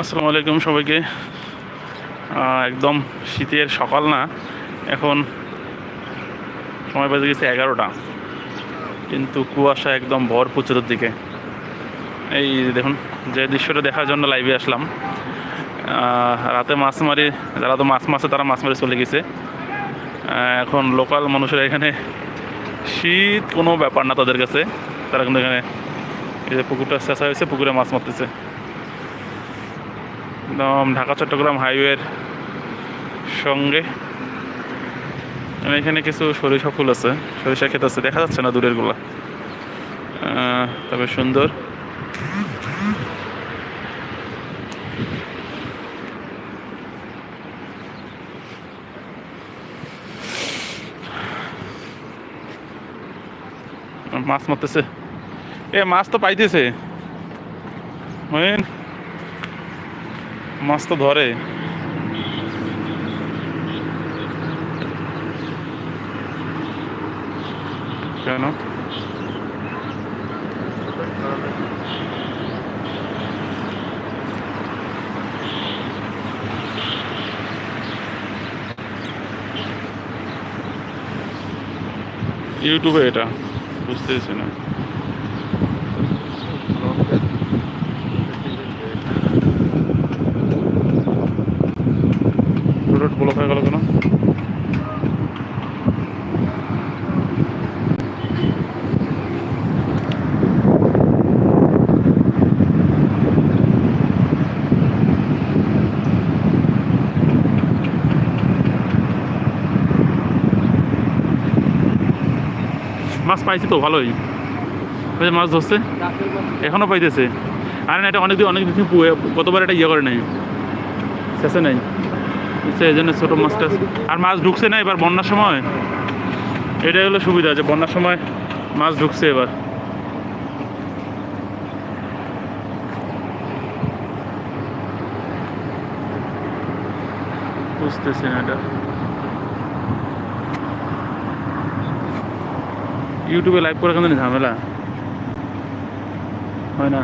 আসসালামু আলাইকুম সবাইকে। একদম শীতের সকাল না, এখন সময় বাজে গেছে এগারোটা। কিন্তু কুয়াশা একদম ভরপুর দিকে এই দেখুন, যে দৃশ্যটা দেখার জন্য লাইভে আসলাম। রাতে মাছ মারি, যারা তো মাছ মাছে তারা মাছ মারি চলে গেছে। এখন লোকাল মানুষেরা এখানে শীত কোনো ব্যাপার না তাদের কাছে। তারা কিন্তু এখানে এই যে পুকুরটা চেঁচা হয়েছে, পুকুরে মাছ মারতেছে। একদম ঢাকা, চট্টগ্রাম হাইওয়ের সঙ্গে। এখানে কিছু সরিষা ফুল আছে সরিষা ক্ষেত আছে। দেখা যাচ্ছে না দূরেরগুলা তবে সুন্দর। মাছ মারতেছে। এ, মাছ তো পাইতেছে। মাছ তো ধরে। কেন? ইউটিউবে এটা বুঝতেছি না রোড ব্লক হয়ে গেল কেন মাছ পাইছি তো ভালোই। ওই মাছ ধরছে। এখনও পাইতেছে। আরে না, এটা অনেক দিন অনেক দিন কতবার এটা ইয়ে করে নাই। শেষে নাই। এই জন্য ছোটো মাছটা আর মাছ ঢুকছে না এবার বন্যার সময়। এটাই হলো সুবিধা যে বন্যার সময় মাছ ঢুকছে এবার। বুঝতেছি না এটা। ইউটিউবে লাইভ করে কেন ঝামেলা? হয় না?